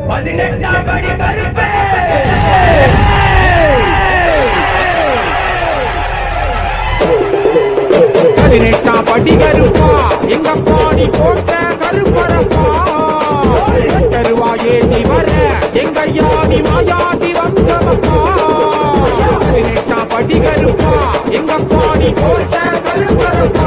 பதினெட்டாம் படி கருப்பே. பதினெட்டாம் படி கருப்பா. எங்க பாடி போட்ட கருப்பரப்பா? தருவாயே நீ வர. எங்க யாமி மாயாதி வந்தவப்பா? கட்டி கருப்பா எங்க பாடி போட்ட கருப்பா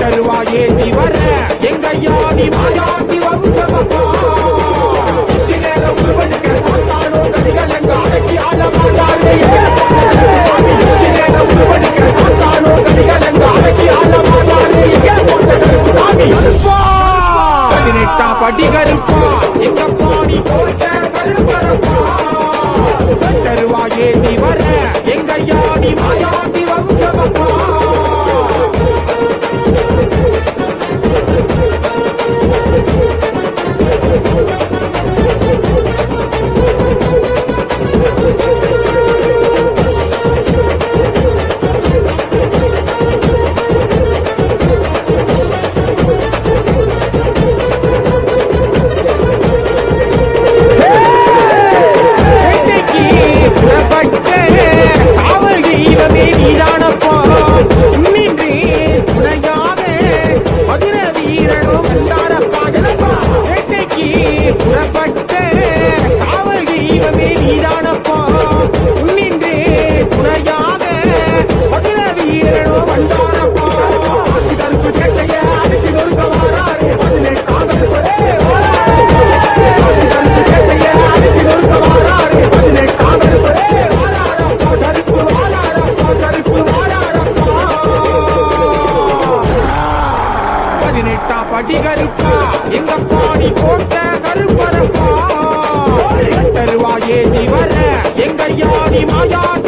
கருவா ஏந்தி வர எங்க யானி மாயாண்டி வம்சமப்பா அடக்கி ஆளமாட்டாரு அடக்கி ஆளமா My Imagine.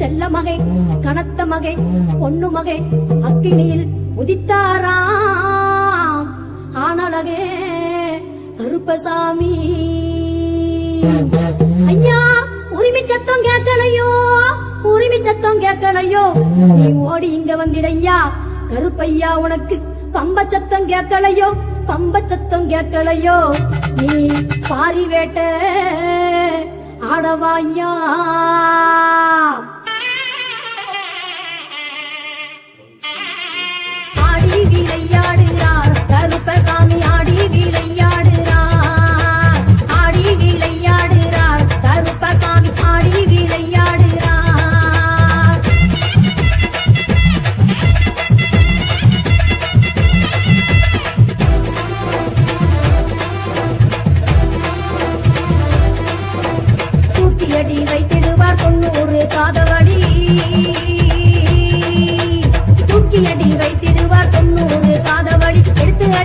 செல்ல மகை கனத்த மகை பொண்ணு மகை அக்கினியில் உதித்தாராம் ஆனழகே கருப்பசாமி. ஐயா உரிமை சத்தம் கேட்கலையோ? உரிமை சத்தம் கேட்கலையோ? நீ ஓடி இங்க வந்திடையா? கருப்பையா உனக்கு பம்ப சத்தம் கேட்கலையோ? பம்ப சத்தம் கேட்கலையோ? நீ பாரி வேட்ட ஆடவாயா ஆடுகிறான்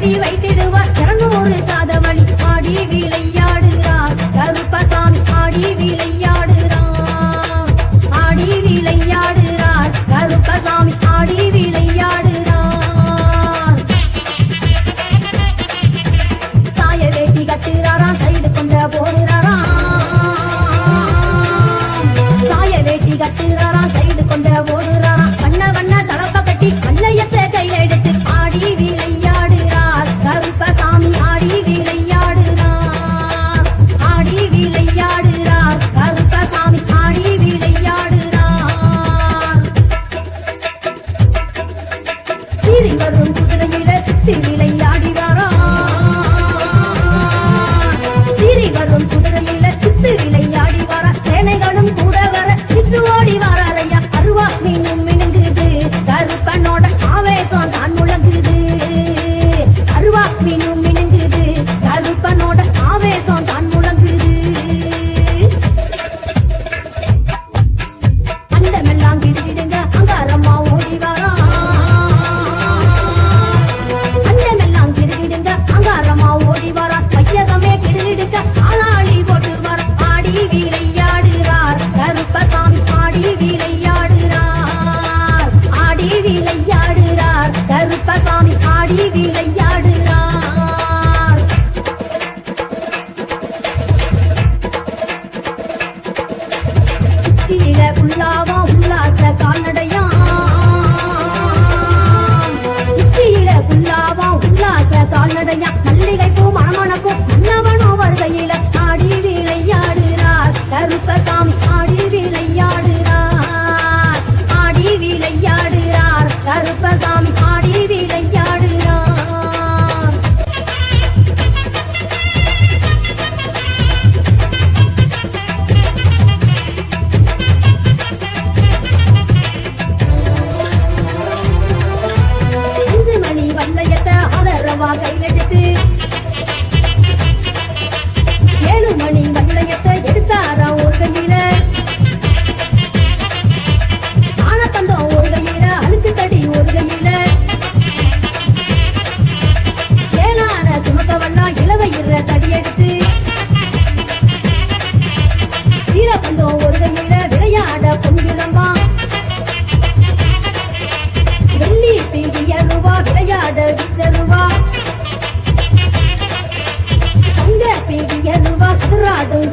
மதி வைத்திடுவார்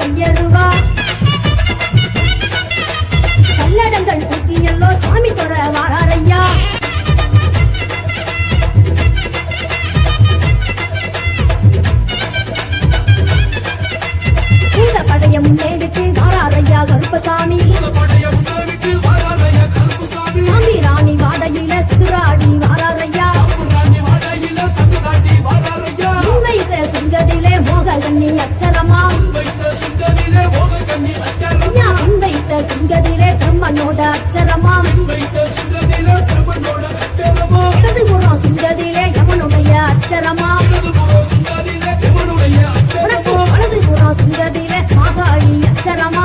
తీయదు பிரம்மனோட அச்சரமா இடதுபுறம் சுங்கதிலே யமனுடைய அச்சரமா? உனக்கு வலதுபுறம் சுங்கதிலே மாகாளி அச்சரமா?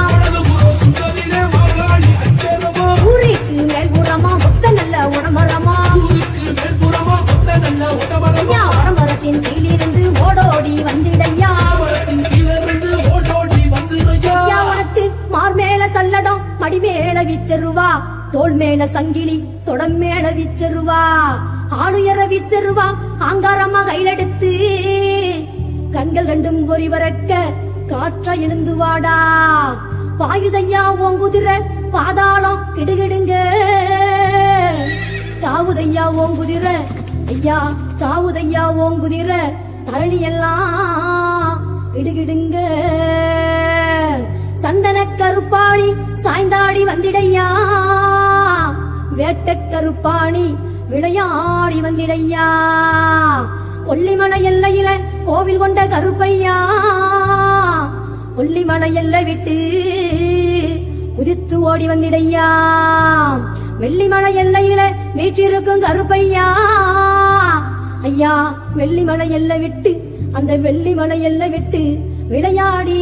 ஊரிக்கு மேல்புறமா மொத்த நல்ல உடமரமா? ஐயா உடமரத்தின் கீழிருந்து ஓடோடி வந்திடையா? ஐயா உனக்கு மார்மேல சல்லடம் மடிமேல விச்சருவா தோல் மேல சங்கிலி தொடம் விச்சருவா. ஆளுயர விச்சருவா ஆங்காரமா கையிலெடுத்து கண்கள் ரெண்டும் பொறி வரக்க காற்றா எழுந்து வாடா பாயுதையா குதிரை பாதாளம் கிடுகிடுங்க. தாவுதையா ஓங்குதிர ஐயா தாவுதையா ஓங்குதிர தரணி எல்லாம் கிடுகிடுங்க. சந்தன கருப்பாணி சாய்ந்தாடி வந்திடையா? வேட்ட கருப்பாணி விளையாடி வந்திடையா? கொல்லிமலை எல்லையில கோவில் கொண்ட கருப்பையா? கொல்லிமலை எல்லை விட்டு குதித்து ஓடி வந்திடையா? வெள்ளிமலை எல்லையில வீற்றிருக்கும் கருப்பையா? ஐயா வெள்ளிமலை எல்லை விட்டு அந்த வெள்ளிமலை எல்லை விட்டு விளையாடி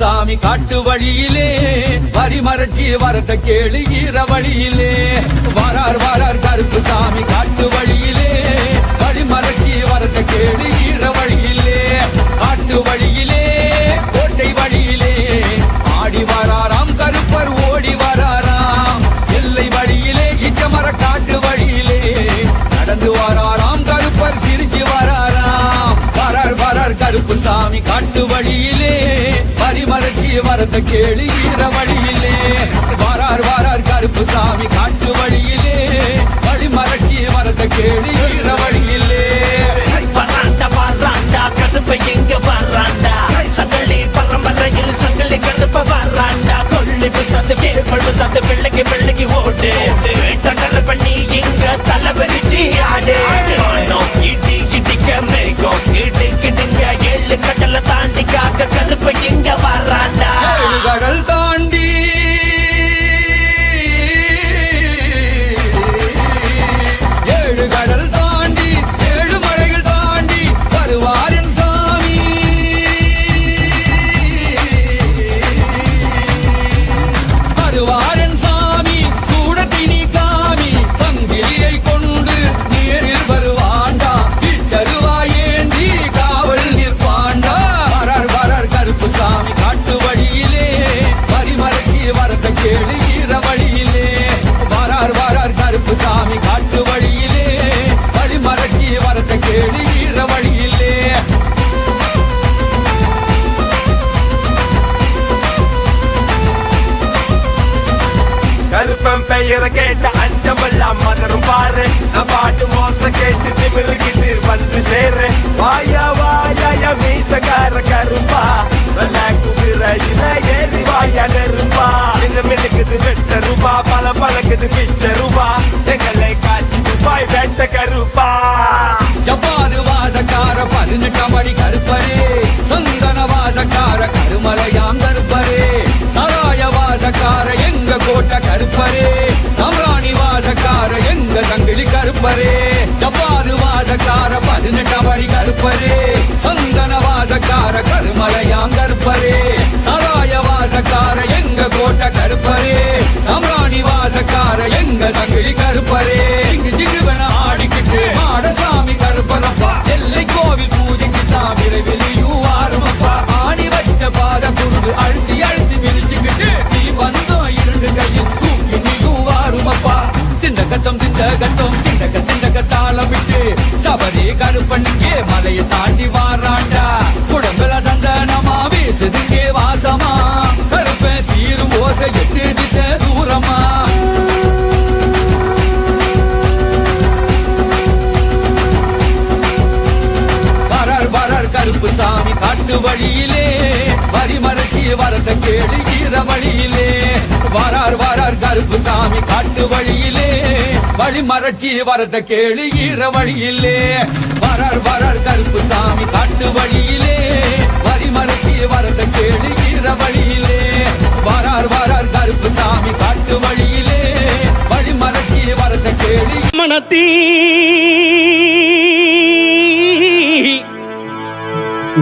சாமி காட்டு வழியிலே வரி மறைச்சி வரத கேளு ஈர வழியிலே. வரார் வரார் கருப்பு சாமி காட்டு வழியிலே வரி மறைச்சி வரத கேளு ஈர வழியிலே. காட்டு வழியிலே கோட்டை வழியிலே. ஆடி வராராம் கருப்பர் ஓடி வராராம். எல்லை வழியிலே இச்சமர காட்டு வழியிலே. நடந்து வராராம் கருப்பர் சிரிச்சு வராராம். வரார் வரார் கருப்பு சாமி காட்டு வழியிலே பரிம வரத வழியிலே. வாரார் வாரார் கருப்பு சாமி காட்டு வழியிலே. பரிமறைச்சி வரத கேளு ஈர வழியிலே. வராண்டா வராண்டா கருப்பை எங்க வர்றாண்டா சங்கலி பரம்பரையில் சங்கலி கருப்ப வர்றாண்டா கொள்ளி பிசாசு வேறு கொள்ளு சாசு பிள்ளைக்கு பிள்ளைக்கு ஓட்டு வேட்ட கருப்ப எங்க தலைவரிச்சி ஆடு. மினுக்குது வெட்ட ரூபா பல பழக்குது மிச்ச ரூபா. எங்களை காட்சி ரூபாய் வெட்ட கருப்பா. ஜப்பான் வாசக்கார பதினெட்டாம் படி கருப்பரே. சந்தன வாசக்கார கருமலையாம் கருப்பரே. சராய வாசக்கார எங்க கோட்டை கருப்பரே. சம்ராணி வாசக்கார எங்க சங்கிலி கருப்பரே. ஜப்பான் வாசக்கார பதினெட்டாம் படி கருப்பரே. சந்தன வாசக்கார கருமலையாம் கருப்பரே. சராய வாசக்கார எங்க திண்டகத்தம் திண்டகத்தம் திண்டக திண்டக தாளமிட்டு சபரி கருப்பண்ணிக்கே மலையை தாண்டி வாராண்டா. குடம்புல சந்தனமா வீசுதுக்கே வாசமா கருப்பன் சீரு ஓசை எட்டு திசை தூரமா. வரர் வரர் கருப்பு சாமி காட்டு வழியிலே. வரிமறைச்சி வரத கேடு வழியிலே. வரார் வரார் கருப்பு சாமி காட்டு வழியிலே. வழி மறைச்சி வரத கேடு ஈர வழியிலே. வரார் வரார் கருப்பு சாமி காட்டு வழியிலே. வரி மறைச்சி வரத கேடு ஈர வழியிலே. வரார் வரார் கருப்பு சாமி காட்டு வழியிலே. வழி மறைச்சி வரத கேடு மனத்தீ.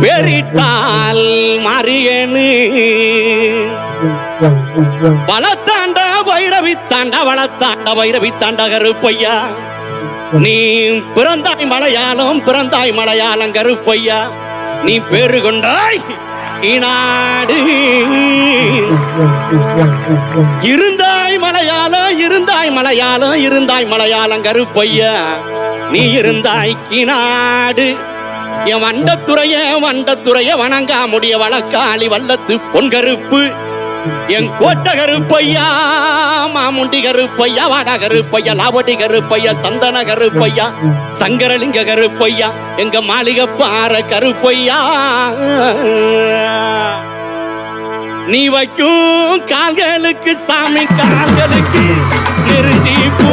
பெரிட்டால் மாறியனு வளத்தாண்ட பைரவி தாண்ட வளத்தாண்ட வைரவி தாண்ட பொய்யா நீ பிறந்தாய் மலையாளம் பிறந்தாய் மலையாளம் கருப்பையா நீ பேரு கொண்டாய் இநாடு இருந்தாய் மலையாளம் இருந்தாய் மலையாளம் இருந்தாய் மலையாளம் கருப்பையா நீ இருந்தாய் கிநாடு என் வண்டத்துறைய வண்டத்துறைய வணங்கா முடிய வழக்காளி வல்லத்து பொன் கருப்பு என் கோட்டகரு பையா மாமுண்டி கருப்பையா வாடா கருப்பையா லாவடி கருப்பையா சந்தன கருப்பையா சங்கரலிங்க கருப்பையா எங்க மாளிகை பாற கருப்பையா நீ வைக்கும் கால்களுக்கு சாமி கால்களுக்கு நெருஞ்சி பூ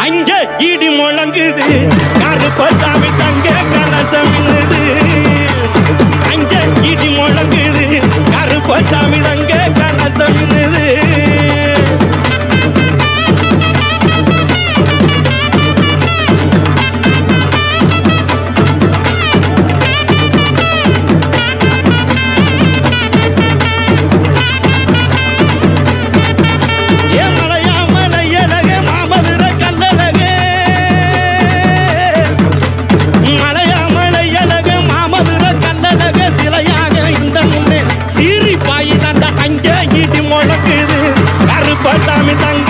அங்க இடி முழங்குது. கருப்பசாமி தங்க கருப்பசாமி தங்க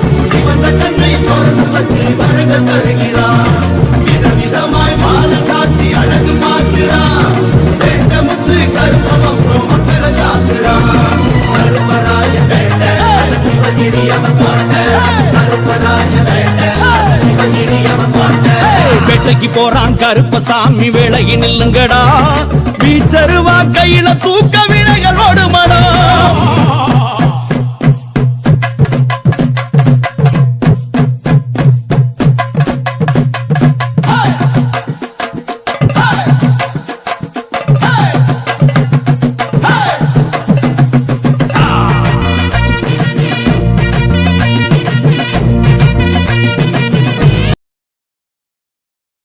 வேட்டைக்கு போறான் கருப்பசாமி வேலையை நில்லுங்கடா. வீச்சருவா கையில தூக்க வினைகள் ஓடுமடா.